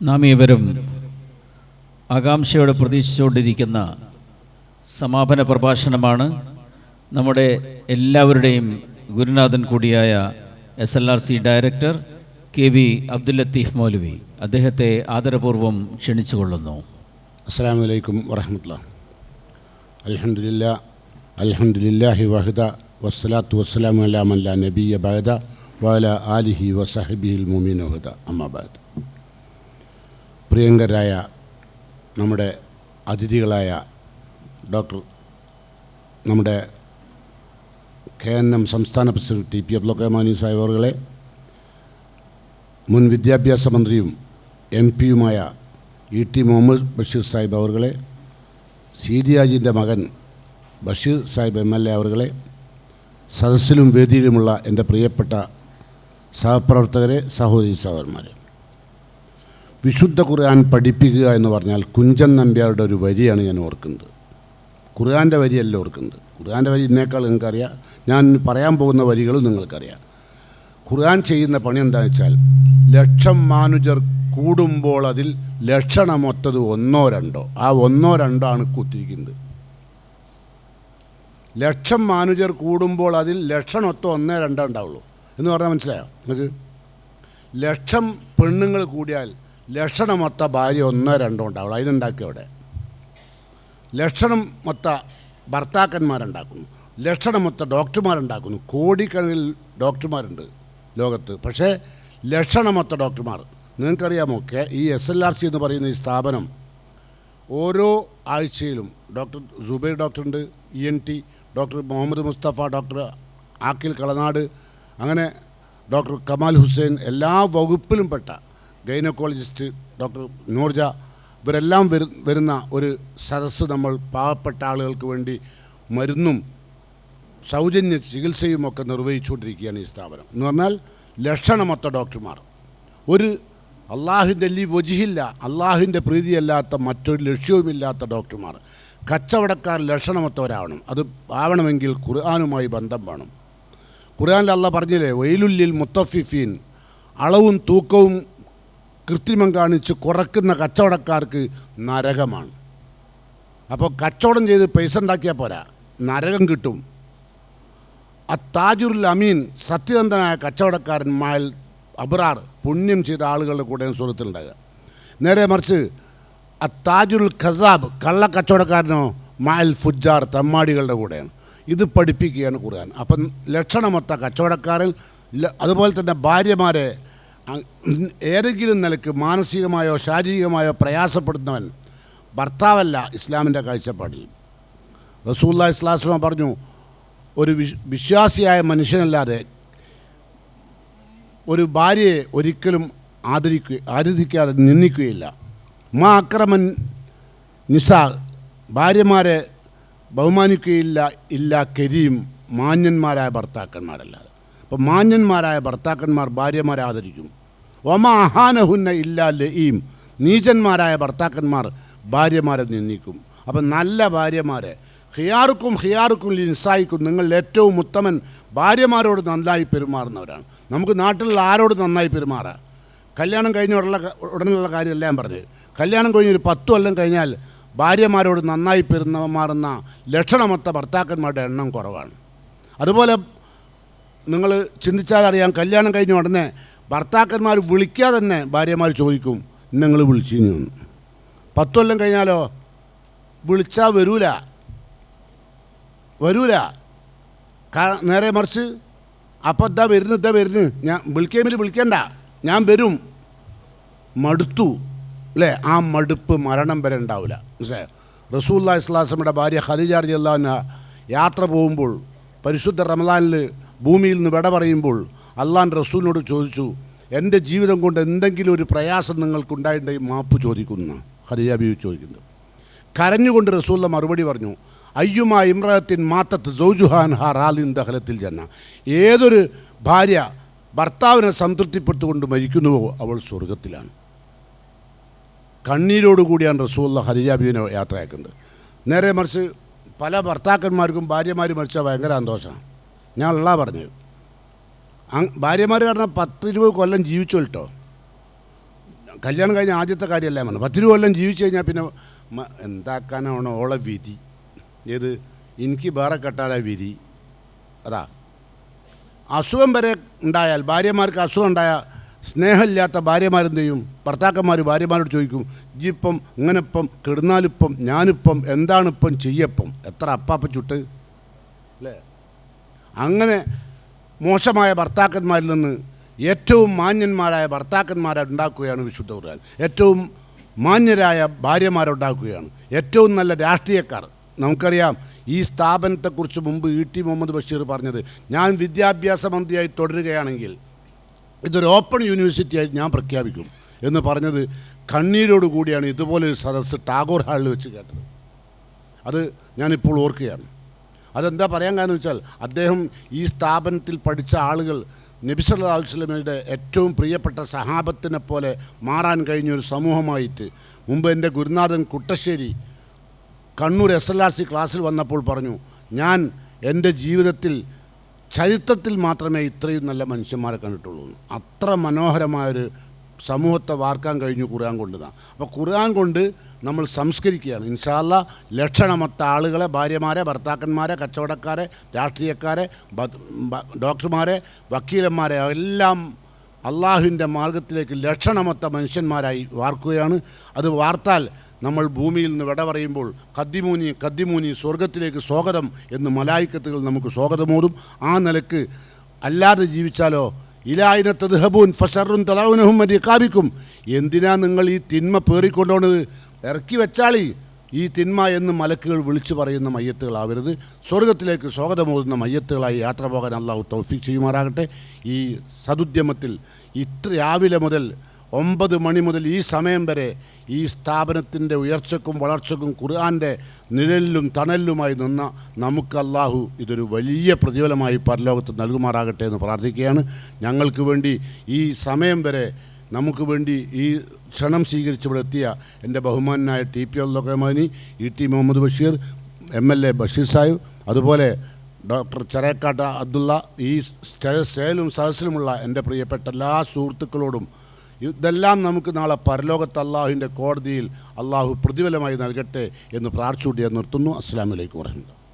നാം ഏവരും ആകാംക്ഷയോടെ പ്രതീക്ഷിച്ചുകൊണ്ടിരിക്കുന്ന സമാപന പ്രഭാഷണമാണ് നമ്മുടെ എല്ലാവരുടെയും ഗുരുനാഥൻ കൂടിയായ S L R C director K V Abdul Latheef Moulavi. അദ്ദേഹത്തെ ആദരപൂർവം ക്ഷണിച്ചുകൊള്ളുന്നു. അസ്സാം വലൈക്കും വറഹമത്തുള്ള. അലഹമില്ല അലഹമുല്ലാഹി വഹദ വസ്സലാത്തു വസ്സലാമല്ലാമല്ല നബിയ ബഹദ വാല ആലിഹി വസഹബിഹിൽ മുമീൻ വഹദ അമ്മാബാദ് പ്രിയങ്കരായ നമ്മുടെ അതിഥികളായ ഡോക്ടർ നമ്മുടെ കെ എൻ എം സംസ്ഥാന president T P Abdul Sahib മുൻ വിദ്യാഭ്യാസ മന്ത്രിയും എം പിയുമായ ഇ ടി മുഹമ്മദ് ബഷീർ സാഹിബ് അവറുകളെ സീരിയാജിന്റെ മകൻ Basheer Sahib M L A അവറുകളെ സദസ്സിലും വേദിയിലുമുള്ള എന്റെ പ്രിയപ്പെട്ട സഹപ്രവർത്തകരെ സഹോദരി സഹോദരന്മാരെ. വിശുദ്ധ ഖുർആൻ പഠിപ്പിക്കുക എന്ന് പറഞ്ഞാൽ കുഞ്ചൻ നമ്പ്യാരുടെ ഒരു വരിയാണ് ഞാൻ ഓർക്കുന്നത്. ഖുർആന്റെ വരിയല്ല ഓർക്കുന്നത്. ഖുർആന്റെ വരി എന്നേക്കാൾ നിങ്ങൾക്കറിയാം. ഞാൻ പറയാൻ പോകുന്ന വരികളും നിങ്ങൾക്കറിയാം. ഖുർആൻ ചെയ്യുന്ന പണി എന്താണെന്ന് വെച്ചാൽ ലക്ഷം മാനുജർ കൂടുമ്പോൾ അതിൽ ലക്ഷണമൊത്തത് ഒന്നോ രണ്ടോ. ആ ഒന്നോ രണ്ടോ ആണ് കുത്തിയിരിക്കുന്നത്. ലക്ഷം മാനുജർ കൂടുമ്പോൾ അതിൽ ലക്ഷണമൊത്ത ഒന്നേ രണ്ടോ ഉണ്ടാവുള്ളൂ. എന്ന് പറഞ്ഞാൽ മനസ്സിലായോ? നിങ്ങൾക്ക്? ലക്ഷം പെണ്ണുങ്ങൾ കൂടിയാൽ ലക്ഷണമൊത്ത ഭാര്യ ഒന്നോ രണ്ടോ ഉണ്ടാവുള്ളൂ. അതിനുണ്ടാക്കി അവിടെ. ലക്ഷണം മൊത്ത ഭർത്താക്കന്മാരുണ്ടാക്കുന്നു. ലക്ഷണമൊത്ത ഡോക്ടർമാരുണ്ടാക്കുന്നു. കോടിക്കണക്കിൽ ഡോക്ടർമാരുണ്ട് ലോകത്ത്. പക്ഷേ ലക്ഷണമൊത്ത ഡോക്ടർമാർ. നിങ്ങൾക്കറിയാമോ കെ ഈ എസ് എൽ ആർ സി എന്ന് പറയുന്ന ഈ സ്ഥാപനം ഓരോ ആഴ്ചയിലും doctor Jubair ഡോക്ടറുണ്ട് E N T doctor Muhammad Musthafa doctor Aqil Kalanad അങ്ങനെ ഡോക്ടർ കമാൽ ഹുസൈൻ എല്ലാ വകുപ്പിലും പെട്ട ഗൈനക്കോളജിസ്റ്റ് ഡോക്ടർ നൂർജ ഇവരെല്ലാം വരു വരുന്ന ഒരു സദസ്സ് നമ്മൾ പാവപ്പെട്ട ആളുകൾക്ക് വേണ്ടി മരുന്നും സൗജന്യ ചികിത്സയും ഒക്കെ നിർവഹിച്ചുകൊണ്ടിരിക്കുകയാണ് ഈ സ്ഥാപനം. എന്ന് പറഞ്ഞാൽ ലക്ഷണമൊത്ത ഡോക്ടർമാർ. ഒരു അള്ളാഹുവിന്റെ ലി വജിഹില്ല അള്ളാഹുവിന്റെ പ്രീതിയല്ലാത്ത മറ്റൊരു ലക്ഷ്യവുമില്ലാത്ത ഡോക്ടർമാർ. കച്ചവടക്കാർ ലക്ഷണമൊത്തവരാവണം. അത് ആവണമെങ്കിൽ ഖുർആാനുമായി ബന്ധം വേണം. ഖുർആാനിൽ അള്ളാഹ് പറഞ്ഞില്ലേ വെയിലുല്ലിൽ മുത്തഫിഫീൻ അളവും തൂക്കവും കൃത്രിമം കാണിച്ച് കുറക്കുന്ന കച്ചവടക്കാർക്ക് നരകമാണ്. അപ്പോൾ കച്ചവടം ചെയ്ത് പൈസ ഉണ്ടാക്കിയാൽ പോരാ. നരകം കിട്ടും. ആ താജുറുൽ അമീൻ സത്യസന്ധനായ കച്ചവടക്കാരൻ മായൽ അബ്രാർ പുണ്യം ചെയ്ത ആളുകളുടെ കൂടെയാണ് സുഹൃത്തുണ്ടാകുക നേരെ മറിച്ച് ആ താജുറുൽ ഖദാബ് കള്ള കച്ചവടക്കാരനോ മായൽ ഫുജാർ തമ്മാടികളുടെ കൂടെയാണ്. ഇത് പഠിപ്പിക്കുകയാണ് ഖുർആൻ. അപ്പം ലക്ഷണമൊത്ത കച്ചവടക്കാരൻ അതുപോലെ തന്നെ ഭാര്യമാരെ ഏതെങ്കിലും നിലയ്ക്ക് മാനസികമായോ ശാരീരികമായോ പ്രയാസപ്പെടുന്നവൻ ഭർത്താവല്ല ഇസ്ലാമിന്റെ കാഴ്ചപ്പാടിൽ. റസൂല്ല ഇസ്ലാസ്ലമ പറഞ്ഞു ഒരു വിശ് വിശ്വാസിയായ മനുഷ്യനല്ലാതെ ഒരു ഭാര്യയെ ഒരിക്കലും ആദരിക്കുക ആരാധിക്കാതെ നിന്ദിക്കുകയില്ല. മാ അക്രമൻ നിസാ ഭാര്യമാരെ ബഹുമാനിക്കുകയില്ല ഇല്ല കരീം മാന്യന്മാരായ ഭർത്താക്കന്മാരല്ലാതെ. അപ്പോൾ മാന്യന്മാരായ ഭർത്താക്കന്മാർ ഭാര്യമാരെ ആദരിക്കും. ഒമ ഇല്ലാ ലഈം. നീചന്മാരായ ഭർത്താക്കന്മാർ ഭാര്യമാരെ നിന്ദിക്കും. അപ്പം നല്ല ഭാര്യമാരെ ഹിയാർക്കും ഹിയാർക്കും ലിൻസായിക്കും നിങ്ങളിൽ ഏറ്റവും ഉത്തമൻ ഭാര്യമാരോട് നന്നായി പെരുമാറുന്നവരാണ്. നമുക്ക് നാട്ടിലുള്ള ആരോട് നന്നായി പെരുമാറാം? കല്യാണം കഴിഞ്ഞ ഉടനെ ഉടനെയുള്ള കാര്യമല്ല ഞാൻ പറഞ്ഞത്. കല്യാണം കഴിഞ്ഞ് ഒരു പത്തു കൊല്ലം കഴിഞ്ഞാൽ ഭാര്യമാരോട് നന്നായി പെരുമാറുന്ന ലക്ഷണമൊത്ത ഭർത്താക്കന്മാരുടെ എണ്ണം കുറവാണ്. അതുപോലെ നിങ്ങൾ ചിന്തിച്ചാൽ അറിയാം കല്യാണം കഴിഞ്ഞ ഉടനെ ഭർത്താക്കന്മാർ വിളിക്കാതെ തന്നെ ഭാര്യമാർ ചോദിക്കും നിങ്ങൾ വിളിച്ചിരുന്നു. പത്ത് കൊല്ലം കഴിഞ്ഞാലോ? വിളിച്ചാൽ വരൂല. വരൂല. നേരെ മറിച്ച് അപ്പം ഇതാ വരുന്നു ഇതാ വരുന്നു. ഞാൻ വിളിക്കേമിൽ വിളിക്കണ്ട. ഞാൻ വരും. മടുത്തു. അല്ലേ? ആ മടുപ്പ് മരണം വരെ ഉണ്ടാവില്ല മനസ്സിലായോ? റസൂല്ലാ ഇസ്ലാസമ്മയുടെ ഭാര്യ ഖദീജ റളിയല്ലാഹു യാത്ര പോകുമ്പോൾ പരിശുദ്ധ റമദാനിൽ ഭൂമിയിൽ നിന്ന് വിട പറയുമ്പോൾ അള്ളാൻ റസൂലിനോട് ചോദിച്ചു എന്റെ ജീവിതം കൊണ്ട് എന്തെങ്കിലും ഒരു പ്രയാസം നിങ്ങൾക്കുണ്ടായിട്ടുണ്ടെങ്കിൽ മാപ്പ് ചോദിക്കുന്നു. ഖദീജ ചോദിക്കുന്നു. കരഞ്ഞുകൊണ്ട് റസൂല്ല മറുപടി പറഞ്ഞു അയ്യുമ ഇമ്രത്തിൻ മാത്തത്ത് സൗജുഹാൻ ഹാ റാലിൻ ദഹലത്തിൽ ജന്ന. ഏതൊരു ഭാര്യ ഭർത്താവിനെ സംതൃപ്തിപ്പെട്ടുകൊണ്ട് മരിക്കുന്നുവോ അവൾ സ്വർഗത്തിലാണ്. കണ്ണീരോടുകൂടിയാണ് റസൂല്ല ഹരിജാബീനെ യാത്രയാക്കുന്നത് നേരെ മറിച്ച് പല ഭർത്താക്കന്മാർക്കും ഭാര്യമാർ മരിച്ചാൽ ഭയങ്കര സന്തോഷമാണ്. ഞാൻ ഉള്ള പറഞ്ഞത് ഭാര്യമാർ കാരണം പത്ത് ഇരുപത് കൊല്ലം ജീവിച്ചു കേട്ടോ കല്യാണം കഴിഞ്ഞ ആദ്യത്തെ കാര്യമല്ല പറഞ്ഞു പത്തിരു കൊല്ലം ജീവിച്ചു കഴിഞ്ഞാൽ പിന്നെ എന്താക്കാനാണ് ഓളെ വിധി. ഏത്? എനിക്ക് വേറെ കെട്ടാല വിധി. അതാ. അസുഖം വരെ ഉണ്ടായാൽ ഭാര്യമാർക്ക് അസുഖം ഉണ്ടായാൽ സ്നേഹമില്ലാത്ത ഭാര്യമാരെന്ത് ചെയ്യും? ഭർത്താക്കന്മാർ ഭാര്യമാരോട് ചോദിക്കും ഇപ്പം ഇങ്ങനെപ്പം കെടുന്നാലിപ്പം ഞാനിപ്പം എന്താണിപ്പം ചെയ്യപ്പം? എത്ര അപ്പാപ്പ ചുട്ട്. അല്ലേ? അങ്ങനെ മോശമായ ഭർത്താക്കന്മാരിൽ നിന്ന് ഏറ്റവും മാന്യന്മാരായ ഭർത്താക്കന്മാരെ ഉണ്ടാക്കുകയാണ് വിശുദ്ധ ഖുർആൻ. ഏറ്റവും മാന്യരായ ഭാര്യമാരുണ്ടാക്കുകയാണ് ഏറ്റവും നല്ല രാഷ്ട്രീയക്കാർ. നമുക്കറിയാം ഈ സ്ഥാപനത്തെക്കുറിച്ച് മുമ്പ് ഇ ടി മുഹമ്മദ് ബഷീർ പറഞ്ഞത് ഞാൻ വിദ്യാഭ്യാസ മന്ത്രിയായി തുടരുകയാണെങ്കിൽ ഇതൊരു ഓപ്പൺ യൂണിവേഴ്സിറ്റിയായി ഞാൻ പ്രഖ്യാപിക്കും എന്ന് പറഞ്ഞത് കണ്ണീരോട് കൂടിയാണ് ഇതുപോലെ ഒരു സദസ്സ് ടാഗോർ ഹാളിൽ വെച്ച് കേട്ടത്. അത് ഞാനിപ്പോൾ ഓർക്കുകയാണ്. അതെന്താ പറയാൻ കാരണം വെച്ചാൽ അദ്ദേഹം ഈ സ്ഥാപനത്തിൽ പഠിച്ച ആളുകൾ നബിസല്ലാ വസ്ലമയുടെ ഏറ്റവും പ്രിയപ്പെട്ട സഹാബത്തിനെ പോലെ മാറാൻ കഴിഞ്ഞ ഒരു സമൂഹമായിട്ട് മുമ്പ് എന്റെ ഗുരുനാഥൻ Kuttassery Kannur S L R C ക്ലാസ്സിൽ വന്നപ്പോൾ പറഞ്ഞു ഞാൻ എന്റെ ജീവിതത്തിൽ ചരിത്രത്തിൽ മാത്രമേ ഇത്രയും നല്ല മനുഷ്യന്മാരെ കണ്ടിട്ടുള്ളൂ. അത്ര മനോഹരമായൊരു സമൂഹത്തെ വാർക്കാൻ കഴിഞ്ഞു ഖുർആൻ കൊണ്ട് താ അപ്പോൾ ഖുർആൻ കൊണ്ട് നമ്മൾ സംസ്കരിക്കുകയാണ്. ഇൻഷാല്ല ലക്ഷണമൊത്ത ആളുകളെ ഭാര്യമാരെ ഭർത്താക്കന്മാരെ കച്ചവടക്കാരെ രാഷ്ട്രീയക്കാരെ ഡോക്ടർമാരെ വക്കീലന്മാരെ എല്ലാം അള്ളാഹുവിന്റെ മാർഗത്തിലേക്ക് ലക്ഷണമൊത്ത മനുഷ്യന്മാരായി വാർക്കുകയാണ്. അത് വാർത്താൽ നമ്മൾ ഭൂമിയിൽ നിന്ന് വിട പറയുമ്പോൾ കദ്ദിമൂനി കദ്ദിമൂനി സ്വർഗത്തിലേക്ക് സ്വാഗതം എന്ന് മലായിക്കത്തുകൾ നമുക്ക് സ്വാഗതമോടും ആ നിലയ്ക്ക് അല്ലാതെ ജീവിച്ചാലോ ഇലായിനത്തത് ഹബൂൻ ഫഷറുൻ തലവുനഹും മരിക്കാബിക്കും എന്തിനാ നിങ്ങൾ ഈ തിന്മ പേറിക്കൊണ്ടോണത്? ഇറക്കി വെച്ചാളി. ഈ തിന്മ എന്ന് മലക്കുകൾ വിളിച്ചു പറയുന്ന മയ്യത്തുകളാവരുത്. സ്വർഗത്തിലേക്ക് സ്വാഗതമോതുന്ന മയ്യത്തുകളായി യാത്ര പോകാൻ അള്ളാഹു തൗഫീഖ് ചെയ്യുമാറാകട്ടെ. ഈ സതുദ്യമത്തിൽ ഇത്ര രാവിലെ മുതൽ ഒമ്പത് മണി മുതൽ ഈ സമയം വരെ ഈ സ്ഥാപനത്തിന്റെ ഉയർച്ചക്കും വളർച്ചക്കും ഖുർആന്റെ നിഴലിലും തണലിലുമായി നിന്ന നമുക്ക് അള്ളാഹു ഇതൊരു വലിയ പ്രതിഫലമായി പരലോകത്ത് നൽകുമാറാകട്ടെ എന്ന് പ്രാർത്ഥിക്കുകയാണ്. ഞങ്ങൾക്ക് വേണ്ടി ഈ സമയം വരെ നമുക്ക് വേണ്ടി ഈ ക്ഷണം സ്വീകരിച്ച് ഇവിടെ എത്തിയ എന്റെ ബഹുമാനായ T P അള്ളഹമാനി E T Muhammad Basheer M L A Basheer Sahib അതുപോലെ ഡോക്ടർ ചെറേക്കാട്ട അബ്ദുള്ള ഈ സ്റ്റേ- സ്റ്റേലും സദസ്സിലുമുള്ള എന്റെ പ്രിയപ്പെട്ട എല്ലാ സുഹൃത്തുക്കളോടും ഇതെല്ലാം നമുക്ക് നാളെ പരലോകത്ത് അള്ളാഹുവിന്റെ കോടതിയിൽ അള്ളാഹു പ്രതിഫലമായി നൽകട്ടെ എന്ന് പ്രാർത്ഥിച്ചുകൊണ്ട് ഞാൻ നിർത്തുന്നു. അസ്സാം വലൈക്കും വർഹമുല്ല